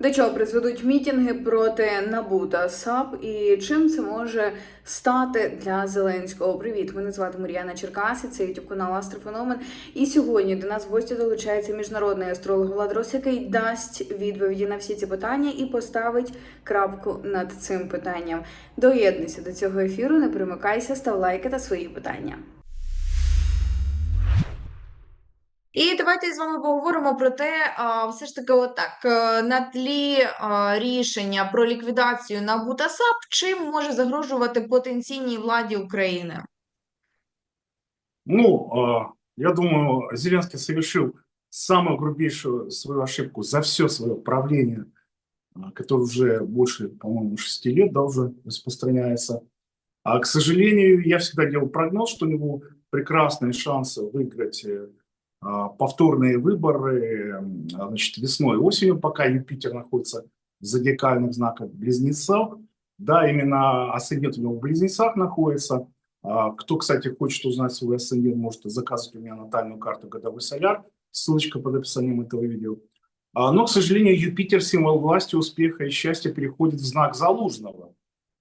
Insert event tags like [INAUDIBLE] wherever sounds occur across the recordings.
До чого призведуть мітінги проти НАБУ та САП і чим це може стати для Зеленського? Привіт, мене звати Мар'яна Черкаси, це youtube канал Астрофеномен. І сьогодні до нас в гості долучається міжнародний астролог Влад Рос, який дасть відповіді на всі ці питання і поставить крапку над цим питанням. Доєднуйся до цього ефіру, не примикайся, став лайки та свої питання. І давайте з вами поговоримо про те, а, все ж таки, отак, е, на тлі а, рішення про ліквідацію НАБУ та САП, чим може загрожувати потенційній владі України? Ну, э, я думаю, Зеленский совершил самую грубейшую свою ошибку за все свое правление, э, которое уже больше, по-моему, шести лет да, уже распространяется. А, к сожалению, я всегда делал прогноз, что у него прекрасные шансы выиграть э, а, повторные выборы а, значит, весной и осенью, пока Юпитер находится в зодиакальных знаках Близнецах. Да, именно асцендент у него в Близнецах находится. А, Кто, кстати, хочет узнать свой асцендент, может заказывать у меня натальную карту «Годовой соляр». Ссылочка под описанием этого видео. А, Но, к сожалению, Юпитер, символ власти, успеха и счастья, переходит в знак Залужного,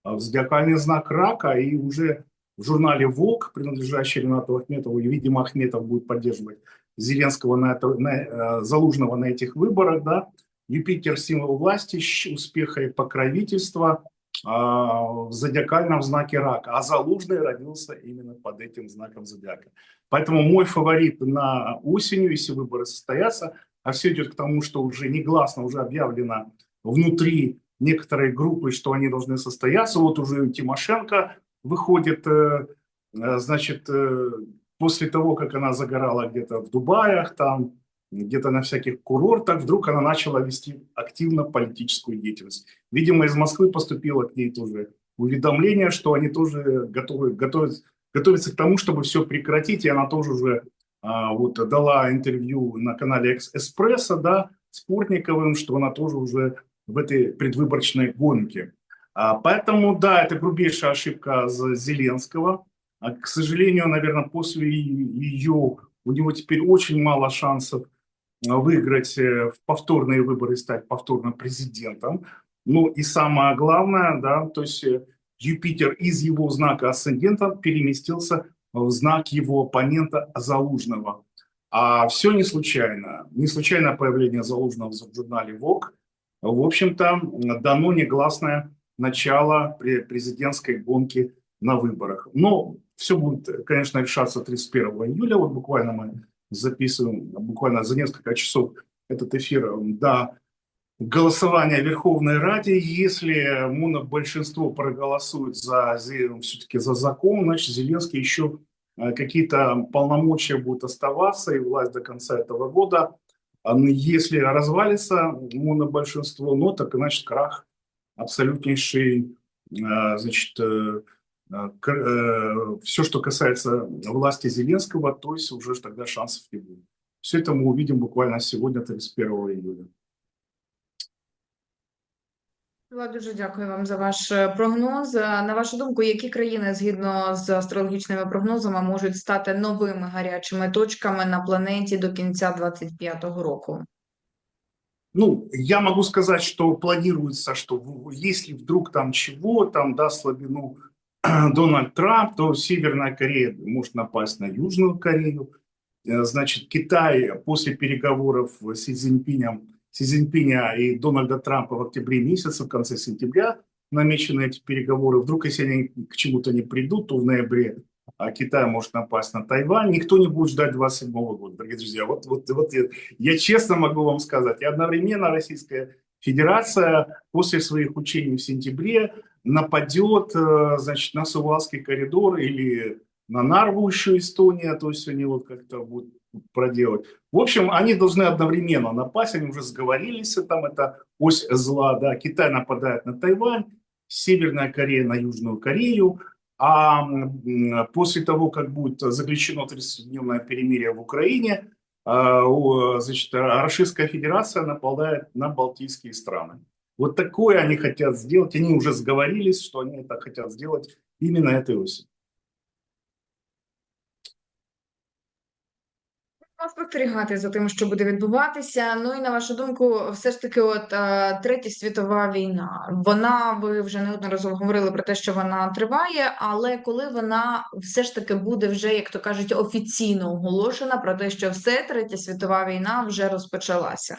а, в зодиакальный знак Рака, и уже в журнале «ВОК», принадлежащий Ренату Ахметову, и, видимо, Ахметов будет поддерживать Зеленского на это, на, э, Залужного на этих выборах, да, Юпитер – символ власти, успеха и покровительства а, в зодиакальном знаке рака, а Залужный родился именно под этим знаком зодиака. Поэтому мой фаворит на осенью, если выборы состоятся, а все идет к тому, что уже негласно уже объявлено внутри некоторой группы, что они должны состояться. Вот уже Тимошенко выходит, э, э, значит, э, после того, как она загорала где-то в Дубаях, там, где-то на всяких курортах, вдруг она начала вести активно политическую деятельность. Видимо, из Москвы поступило к ней тоже уведомление, что они тоже готовы, готовят, готовятся к тому, чтобы все прекратить, и она тоже уже а, вот дала интервью на канале «Экс- Эспрессо, да, Спортниковым, что она тоже уже в этой предвыборочной гонке. А, поэтому, да, это грубейшая ошибка Зеленского. А, к сожалению, наверное, после ее у него теперь очень мало шансов а, выиграть э, в повторные выборы и стать повторным президентом. Ну и самое главное, да, то есть э, Юпитер из его знака асцендента переместился в знак его оппонента Залужного. А все не случайно. Не случайно появление Залужного в журнале ВОК. В общем-то, дано негласное начало пре- президентской гонки на выборах. Но все будет, конечно, решаться 31 июля. Вот буквально мы записываем, буквально за несколько часов этот эфир до голосования Верховной Ради. Если монобольшинство проголосует за, все-таки за закон, значит, Зеленский еще э, какие-то полномочия будут оставаться и власть до конца этого года. А Если развалится монобольшинство, ну так значит крах абсолютнейший, э, значит, все, что касается власти Зеленского, то есть уже ж тогда шансов не будет. Все это мы увидим буквально сегодня, 31 июля. Влад, дуже дякую вам за ваш е, прогноз. Е, На вашу думку, які країни згідно з астрологічними прогнозами можуть стати новими гарячими точками на планеті до кінця 2025 року? Ну, я могу сказать, что планируется, что если вдруг там чего, там даст слабину [CLEARS THROAT] Дональд Трамп, то Северная Корея может напасть на Южную Корею. Э, Значит, Китай после переговоров с Си Цзиньпинем, Си Цзиньпиня и Дональда Трампа в октябре месяце, в конце сентября намечены эти переговоры. Вдруг, если они к чему-то не придут, то в ноябре а, Китай может напасть на Тайвань. Никто не будет ждать 27 года, дорогие друзья. Вот, вот, вот я, я честно могу вам сказать, и одновременно Российская Федерация после своих учений в сентябре нападет, э, значит, на Сувалский коридор или на Нарву еще Эстония, то есть они вот как-то будут проделать. В общем, они должны одновременно напасть, они уже сговорились, там это ось зла, да, Китай нападает на Тайвань, Северная Корея на Южную Корею, а после того, как будет заключено 30-дневное перемирие в Украине, а, значит, Российская Федерация нападает на Балтийские страны. Вот такое они хотят сделать. Они уже сговорились, что они это хотят сделать именно этой осенью. Спостерігати за тим, що буде відбуватися. Ну і на вашу думку, все ж таки, от е, третя світова війна. Вона ви вже неодноразово говорили про те, що вона триває, але коли вона все ж таки буде вже, як то кажуть, офіційно оголошена про те, що все третя світова війна вже розпочалася.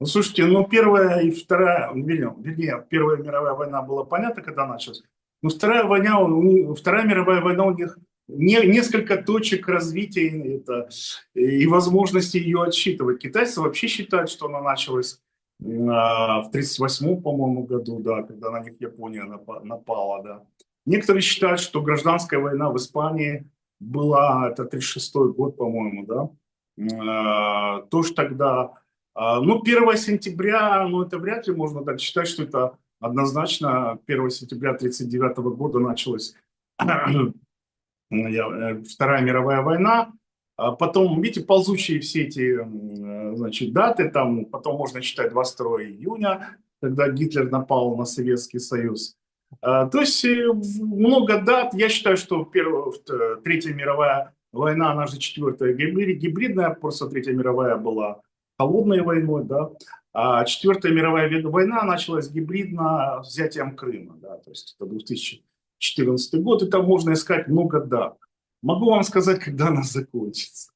Ну, слушайте, ну, первая и вторая, вернее, вернее, Первая мировая война была понятно, когда началась, но Вторая война, у Вторая мировая война у них не, несколько точек развития это, и возможности ее отсчитывать. Китайцы вообще считают, что она началась а, в 1938, по-моему, году, да, когда на них Япония напа- напала, да. Некоторые считают, что гражданская война в Испании была, это 36 год, по-моему, да, А, тоже тогда а, Ну, 1 сентября, ну, это вряд ли можно так считать, что это однозначно 1 сентября 1939 года началась э, Вторая мировая война. А потом, видите, ползучие все эти, э, значит, даты, там, потом можно считать 22 июня, когда Гитлер напал на Советский Союз. А, То есть э, много дат. Я считаю, что первая, Третья мировая война, она же четвертая гибри- гибридная, просто Третья мировая была холодной войной, да, а Четвертая мировая война началась гибридно взятием Крыма, да, то есть это 2014 год, и там можно искать много дат. Могу вам сказать, когда она закончится.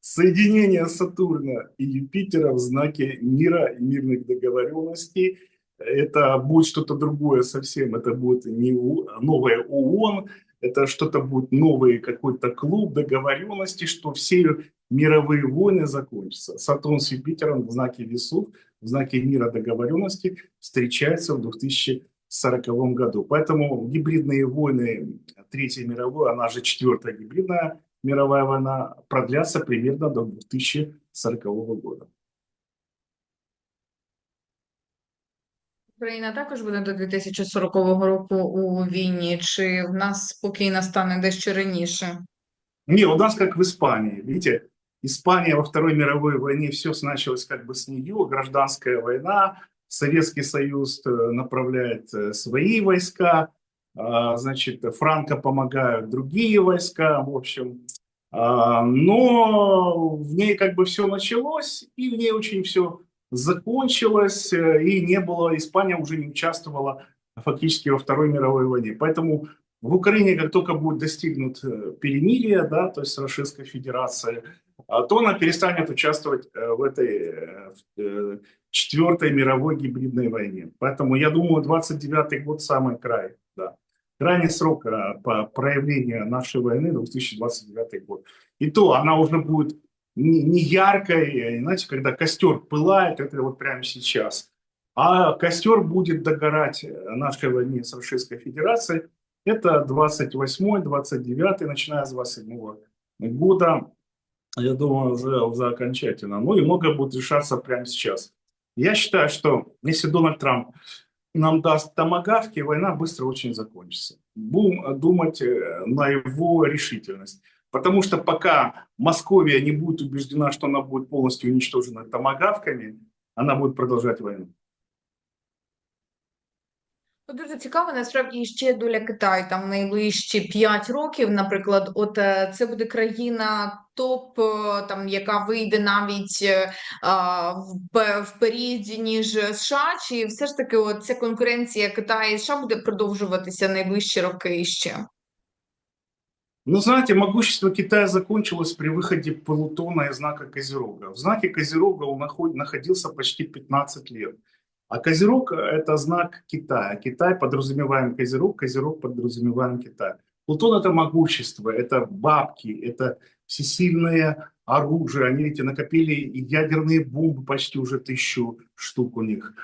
Соединение Сатурна и Юпитера в знаке мира и мирных договоренностей. Это будет что-то другое совсем. Это будет не новая ООН, это что-то будет новый какой-то клуб договоренностей, что все мировые войны закончатся. Сатурн с Юпитером в знаке весов, в знаке мира договоренности встречаются в 2040 году. Поэтому гибридные войны Третьей мировой, она же четвертая гибридная мировая война, продлятся примерно до 2040 года. Україна також буде до 2040 року у війні, чи в нас спокійно стане дещо раніше? Не, у нас как в Испании. Видите, Испания во Второй мировой войне все началось как бы с нее, гражданская война, Советский Союз э, направляет э, свои войска, а, значит, Франко помогают другие войска, в общем. А, Но в ней как бы все началось, и в ней очень все закончилось, э, и не было, Испания уже не участвовала фактически во Второй мировой войне. Поэтому в Украине, как только будет достигнут перемирие, да, то есть с Российской Федерацией, а, то она перестанет участвовать в этой четвертой мировой гибридной войне. Поэтому я думаю, 29 год самый край, да. Крайний срок э, по проявлению нашей войны 2029 год. И то она уже будет не, не яркой, э, знаете, когда костер пылает, это вот прямо сейчас. А костер будет догорать э, нашей войне с Российской Федерацией. Это 28 29 начиная с 27 года. Я думаю, уже, уже окончательно. Ну и многое будет решаться прямо сейчас. Я считаю, что если Дональд Трамп нам даст томагавки, война быстро очень закончится. Будем думать э, на его решительность. Потому что пока Московия не будет убеждена, что она будет полностью уничтожена томагавками, она будет продолжать войну. Ну, Дуже цікаво, насправді ще доля Китаю там найближчі 5 років. Наприклад, от е, це буде країна топ, е, там яка вийде навіть е, а, в, в періоді ніж США, чи все ж таки, от ця конкуренція Китаю і США буде продовжуватися найближчі роки ще? Ну, знаете, могущество Китая закончилось при выходе Плутона из знака Козерога. В знаке Козерога он наход- находился почти 15 лет. А Козерог – это знак Китая. Китай подразумеваем Козерог, Козерог подразумеваем Китай. Плутон – это могущество, это бабки, это всесильное оружие. Они, видите, накопили ядерные бомбы, почти уже тысячу штук у них.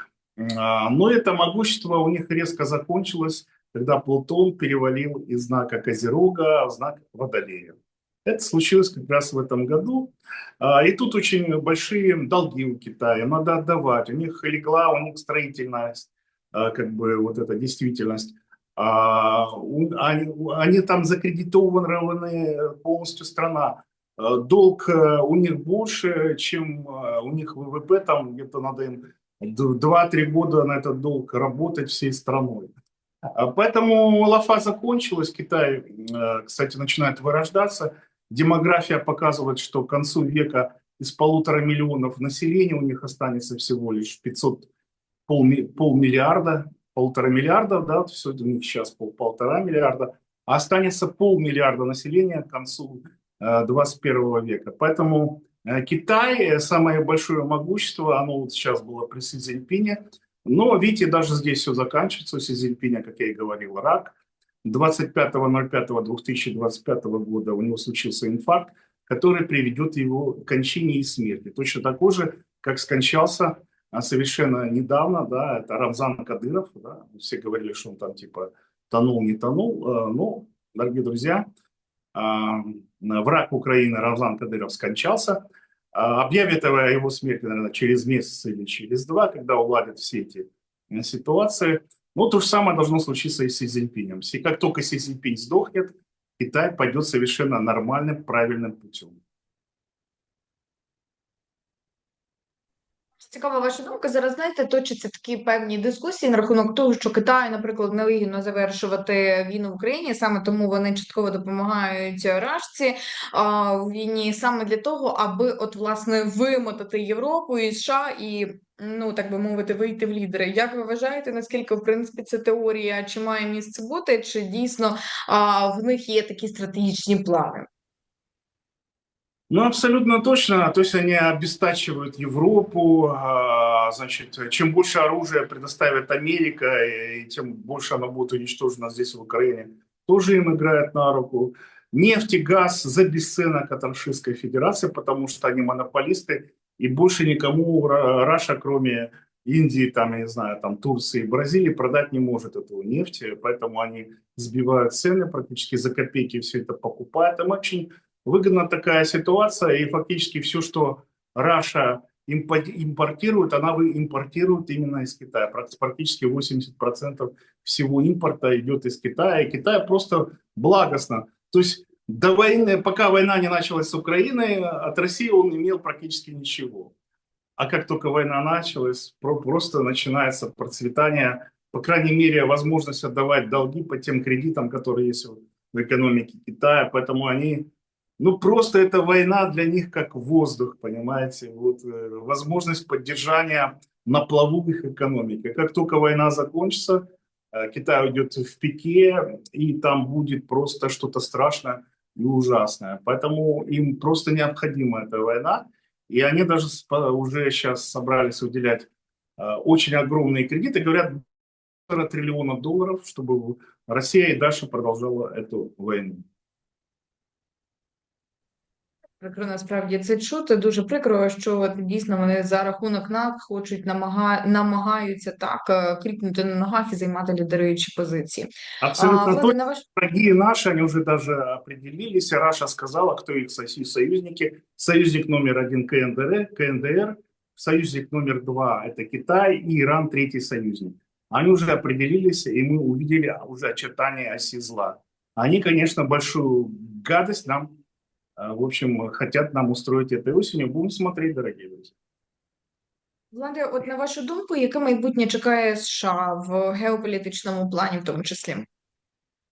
А, Но это могущество у них резко закончилось когда Плутон перевалил из знака Козерога в знак Водолея. Это случилось как раз в этом году. А, И тут очень большие долги у Китая, надо отдавать. У них легла, у них строительность, а, как бы вот эта действительность. А, Они, они там закредитованы полностью страна. Долг э, у них больше, чем у них ВВП, там где-то надо им д- 2-3 года на этот долг работать всей страной. Поэтому лафа закончилась, Китай, э, кстати, начинает вырождаться. Демография показывает, что к концу века из полутора миллионов населения у них останется всего лишь 500, полми- полмиллиарда, полтора миллиарда, да, все у них сейчас пол, полтора миллиарда, а останется полмиллиарда населения к концу э, 21 века. Поэтому э, Китай, э, самое большое могущество, оно вот сейчас было при Си Цзиньпине, но, видите, даже здесь все заканчивается. У Си Цзиньпиня, как я и говорил, рак. 25.05.2025 года у него случился инфаркт, который приведет его к кончине и смерти. Точно такой же, как скончался а, совершенно недавно, да, это Рамзан Кадыров, да, все говорили, что он там типа тонул, не тонул, Э, но, дорогие друзья, а, враг Украины Рамзан Кадыров скончался, А, объявит о его смерти, наверное, через месяц или через два, когда уладят все эти э, ситуации. Ну, то же самое должно случиться и с Си Цзиньпинем. И как только Си Цзиньпинь сдохнет, Китай пойдет совершенно нормальным, правильным путем. Цікава ваша думка. Зараз знаєте, точаться такі певні дискусії на рахунок того, що Китаю, наприклад, невигідно завершувати війну в Україні, саме тому вони частково допомагають Рашці в війні, саме для того, аби от власне вимотати Європу і США і. Ну, так би мовити, вийти в лідери. Як ви вважаєте, наскільки в принципі ця теорія чи має місце бути, чи дійсно а, в них є такі стратегічні плани? Ну, абсолютно точно. То есть они обестачивают Европу. а, Значит, чем больше оружия предоставит Америка, и тем больше оно будет уничтожено здесь, в Украине, тоже им играет на руку. Нефть и газ за бесценок от Российской Федерации, потому что они монополисты, и больше никому Ра- Раша, кроме Индии, там, я не знаю, там, Турции, Бразилии, продать не может эту нефть, поэтому они сбивают цены практически за копейки, все это покупают. Им очень выгодна такая ситуация, и фактически все, что Раша импо- импортирует, она вы- импортирует именно из Китая. Практи- Практически 80% всего импорта идет из Китая, и Китай просто благостно. То есть до войны, пока война не началась с Украиной, от России он имел практически ничего. А как только война началась, про- просто начинается процветание, по крайней мере, возможность отдавать долги по тем кредитам, которые есть в экономике Китая. Поэтому они ну, просто эта война для них как воздух, понимаете, вот э, возможность поддержания на плаву их экономики. Как только война закончится, э, Китай уйдет в пике, и там будет просто что-то страшное и ужасное. Поэтому им просто необходима эта война, и они даже уже сейчас собрались выделять э, очень огромные кредиты, говорят, полтора триллиона долларов, чтобы Россия и дальше продолжала эту войну. Прикро насправді це чути. Дуже прикро, що от дійсно вони за рахунок НАК хочуть намага... намагаються так е, кріпнути на ногах і займати лідеруючі позиції. Абсолютно А, точно. Влади, на ваш враги наши, они уже даже определились. и Раша сказала, кто их соси- союзники. Союзник номер один КНДР, КНДР, союзник номер два это Китай и Иран третий союзник. Они уже определились, и мы увидели уже очертания оси зла. Они, конечно, большую гадость нам, э, в общем, хотят нам устроить этой осенью. Будем смотреть, дорогие друзья. Влади, от на вашу думку, яке майбутнє чекає США в геополітичному плані, в тому числі?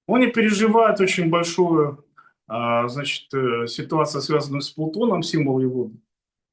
Они переживают очень большую а, значит, э, ситуацию, связанную с Плутоном, символ его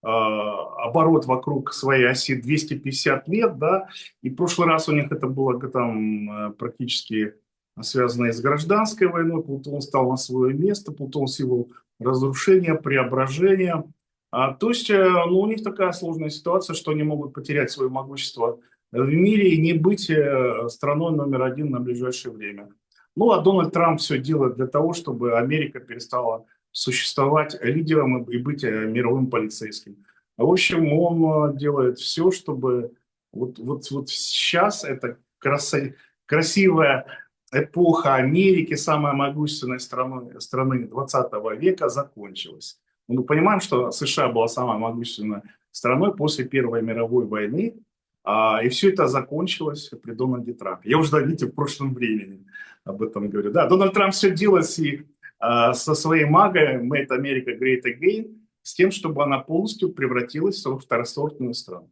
а, оборот вокруг своей оси 250 лет, да, и в прошлый раз у них это было там э, практически связано и с гражданской войной, Плутон стал на свое место, Плутон символ разрушения, преображения, а, то есть э, ну, у них такая сложная ситуация, что они могут потерять свое могущество в мире и не быть э, страной номер один на ближайшее время. Ну, а Дональд Трамп все делает для того, чтобы Америка перестала существовать лидером и быть э, мировым полицейским. В общем, он делает все, чтобы вот, вот, вот сейчас эта краса- красивая эпоха Америки, самой могущественной страны, страны 20 века, закончилась. Мы понимаем, что США была самой могущественной страной после Первой мировой войны, а, и все это закончилось при Дональде Трампе. Я уже, да, видите, в прошлом времени об этом говорю. Да, Дональд Трамп все делает и, а, со своей магой «Make America Great Again» с тем, чтобы она полностью превратилась в второсортную страну.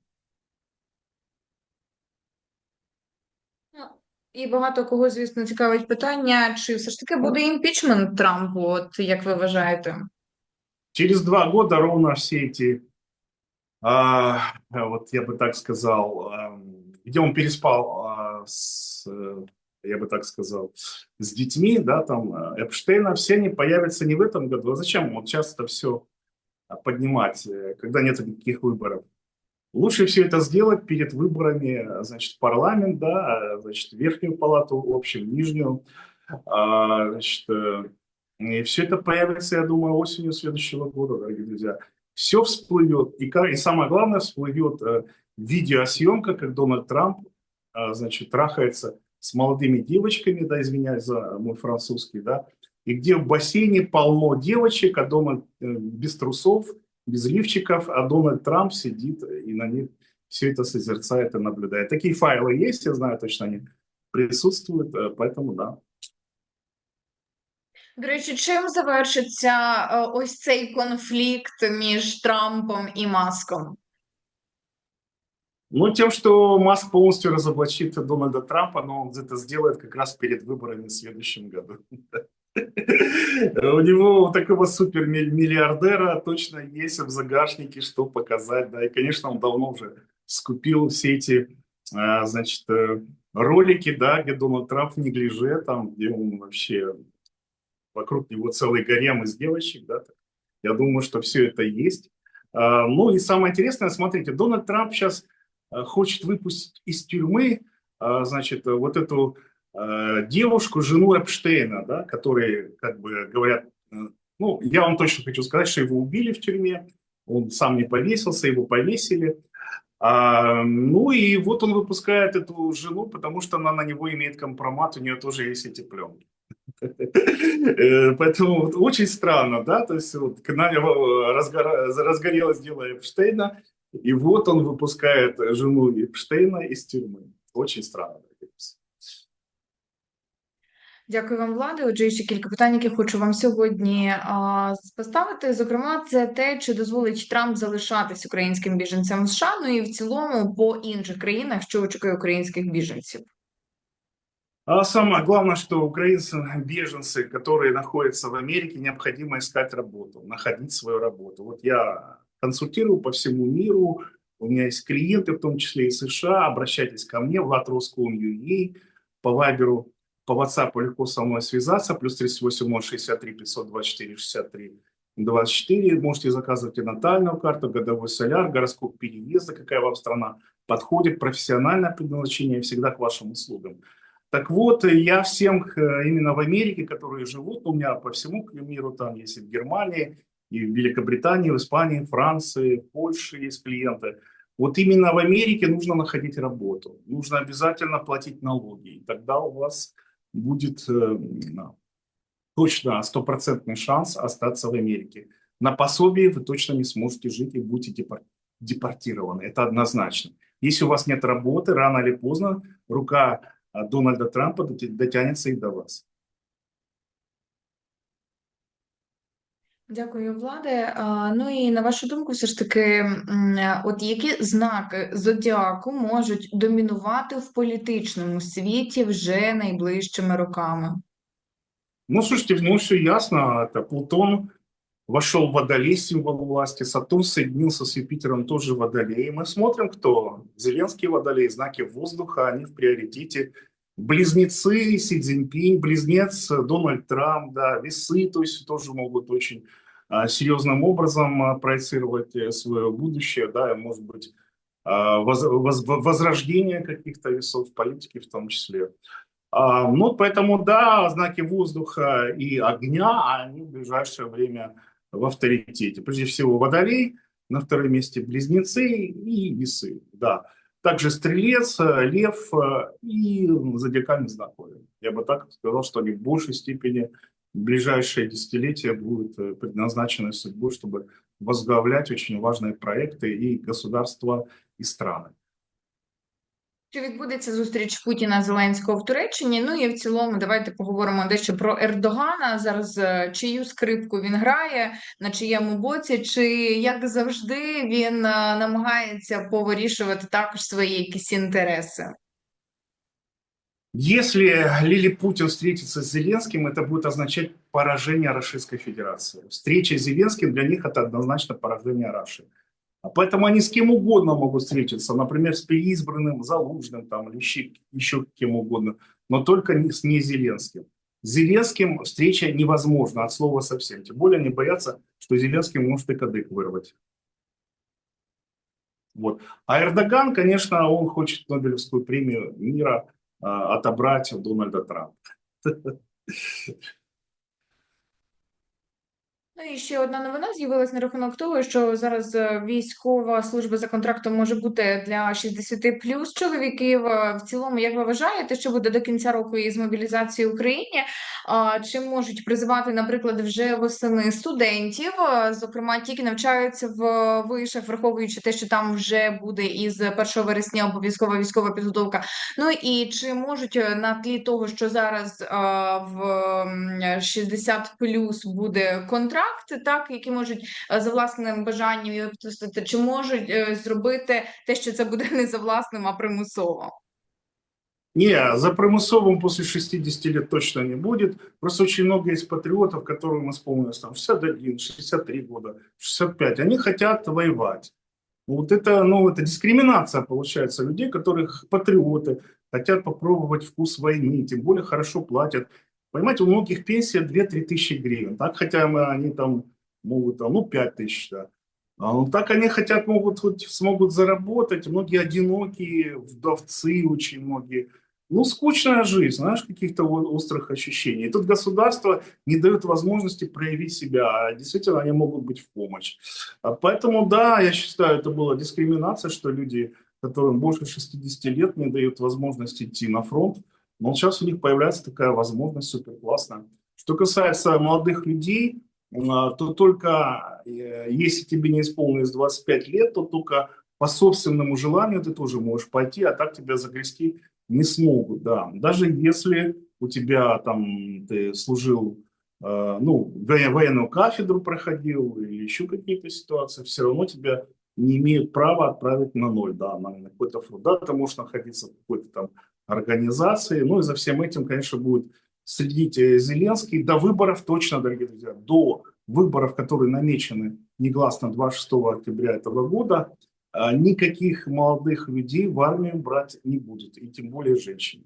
Ну, І багато кого, звісно, цікавить питання, чи все ж таки буде імпічмент Трампу, от як ви вважаєте? Через два года ровно все эти, а, вот я бы так сказал, ам, где он переспал а, с, э, я бы так сказал, с детьми, да, там, э, Эпштейна, все они появятся не в этом году. А зачем вот часто все поднимать, э, когда нет никаких выборов? Лучше все это сделать перед выборами, э, значит, парламент, да, э, значит, верхнюю палату, в общем, нижнюю, а, значит, э, и все это появится, я думаю, осенью следующего года, дорогие друзья. Все всплывет, и, и самое главное, всплывет э, видеосъемка, как Дональд Трамп, а, значит, трахается с молодыми девочками, да, извиняюсь за мой французский, да, и где в бассейне полно девочек, а э, без трусов, без лифчиков, а Дональд Трамп сидит и на них все это созерцает и наблюдает. Такие файлы есть, я знаю точно, они присутствуют, э, поэтому да. До речі, чим завершиться е, ось цей конфлікт між Трампом і Маском? Ну, тем, что Маск полностью разоблачит Дональда Трампа, но он это сделает как раз перед выборами в следующем году. [LAUGHS] [LAUGHS] У него у такого супермиллиардера точно есть в загашнике, что показать, да, и, конечно, он давно уже скупил все эти, а, значит, э, ролики, да, где Дональд Трамп в неглиже, там, где он вообще, вокруг него целый гарем из девочек, да, я думаю, что все это есть. А, Ну и самое интересное, смотрите, Дональд Трамп сейчас э, хочет выпустить из тюрьмы, а, значит, э, вот эту э, девушку, жену Эпштейна, да, которые, как бы говорят, э, ну, я вам точно хочу сказать, что его убили в тюрьме, он сам не повесился, его повесили. А, ну и вот он выпускает эту жену, потому что она на него имеет компромат, у нее тоже есть эти пленки. Э, Поэтому очень странно, да, то есть вот когда разгора- разгорелось дело Эпштейна, и вот он выпускает жену Эпштейна из тюрьмы. Очень странно. дорогие друзья. Дякую вам, Влади. Отже, ще кілька питань, які хочу вам сьогодні а, поставити. Зокрема, це те, чи дозволить Трамп залишатись українським біженцям в США, ну і в цілому по інших країнах, що очікує українських біженців. А самое главное, что украинцы, беженцы, которые находятся в Америке, необходимо искать работу, находить свою работу. Вот я консультирую по всему миру, у меня есть клиенты, в том числе и США, обращайтесь ко мне, Влад Роскоум.ua, по Вайберу, по WhatsApp легко со мной связаться, плюс 38 63 524 63 24, можете заказывать и натальную карту, годовой соляр, гороскоп переезда, какая вам страна подходит, профессиональное предназначение всегда к вашим услугам. Так вот, я всем э, именно в Америке, которые живут, у меня по всему миру, там есть и в Германии, и в Великобритании, в Испании, в Франции, в Польше есть клиенты. Вот именно в Америке нужно находить работу, нужно обязательно платить налоги, и тогда у вас будет э, точно стопроцентный шанс остаться в Америке. На пособии вы точно не сможете жить и будете депор- депортированы, это однозначно. Если у вас нет работы, рано или поздно рука а, Дональда Трампа дотянется и до вас. Дякую, Владе. Ну і на вашу думку, все ж таки, от які знаки зодіаку можуть домінувати в політичному світі вже найближчими роками? Ну, слушайте, ну все ясно. Это Плутон вошел в Водолей, символ власти. Сатурн соединился с Юпитером, тоже Водолей. И мы смотрим, кто. Зеленский Водолей, знаки воздуха, они в приоритете. Близнецы, Си Цзиньпинь, близнец, э, Дональд Трамп, да, весы, то есть тоже могут очень а, серьезным образом а, проецировать э, свое будущее, да, и, может быть, а, воз- воз- возрождение каких-то весов в политике в том числе. Ну, поэтому, да, знаки воздуха и огня, они в ближайшее время в авторитете. Прежде всего, Водолей, на втором месте Близнецы и Весы, да. Также Стрелец, э, Лев э, и зодиакальный знак Овен. Я бы так сказал, что они в большей степени в ближайшие десятилетия будут э, предназначены судьбой, чтобы возглавлять очень важные проекты и государства, и страны. Чи відбудеться зустріч Путіна Зеленського в Туреччині? Ну і в цілому, давайте поговоримо дещо про Ердогана. Зараз е, чию скрипку він грає, на чиєму боці, чи як завжди він е, намагається повирішувати також свої якісь інтереси. Если Лили Путин встретится с Зеленским, это будет означать поражение Российской Федерации. Встреча с Зеленским для них это однозначно поражение Раши. А поэтому они с кем угодно могут встретиться, например, с переизбранным Залужным там, или еще, еще кем угодно, но только не с не Зеленским. С Зеленским встреча невозможна от слова совсем. Тем более они боятся, что Зеленский может и кадык вырвать. Вот. А Эрдоган, конечно, он хочет Нобелевскую премию мира а, отобрать у Дональда Трампа. [LAUGHS] Ну і ще одна новина з'явилась на рахунок того, що зараз е, військова служба за контрактом може бути для 60 плюс чоловіків. Е, В цілому, як ви вважаєте, що буде до кінця року із мобілізації в Україні? Чи можуть призивати, наприклад, вже восени студентів, зокрема, ті, які навчаються в вишах, враховуючи те, що там вже буде із 1 вересня обов'язкова військова підготовка. Ну і чи можуть е, на тлі того, що зараз е, в м, 60 плюс буде контракт, так які можуть е, за власним бажанням його чи можуть зробити те, що це буде [LAUGHS] не за власним, а примусово? Не, за примусовым после 60 лет точно не будет. Просто очень много есть патриотов, которым исполнилось там 61, 63 года, 65. Они хотят воевать. Вот это, ну, это дискриминация, получается, людей, которых патриоты, хотят попробовать вкус войны, тем более хорошо платят. Понимаете, у многих пенсия 2-3 тысячи гривен, так хотя они там могут, там, ну, 5 тысяч, да. А, ну, так они хотят, могут, хоть смогут заработать, многие одинокие, вдовцы очень многие. Ну, скучная жизнь, знаешь, каких-то острых ощущений. И тут государство не дает возможности проявить себя, а действительно они могут быть в помощь. А Поэтому, да, я считаю, это была дискриминация, что люди, которым больше 60 лет, не дают возможности идти на фронт. Но сейчас у них появляется такая возможность супер классная. Что касается молодых людей, а, то только э, если тебе не исполнилось 25 лет, то только по собственному желанию ты тоже можешь пойти, а так тебя загрести не смогут, да. Даже если у тебя там ты служил, э, ну, во- военную кафедру проходил или еще какие-то ситуации, все равно тебя не имеют права отправить на ноль, да, на, на какой-то фронт. Да, ты можешь находиться в какой-то там организации, ну и за всем этим, конечно, будет следить э, Зеленский до выборов точно, дорогие друзья, до выборов, которые намечены негласно 26 октября этого года, никаких молодых людей в армию брать не будет, и тем более женщин.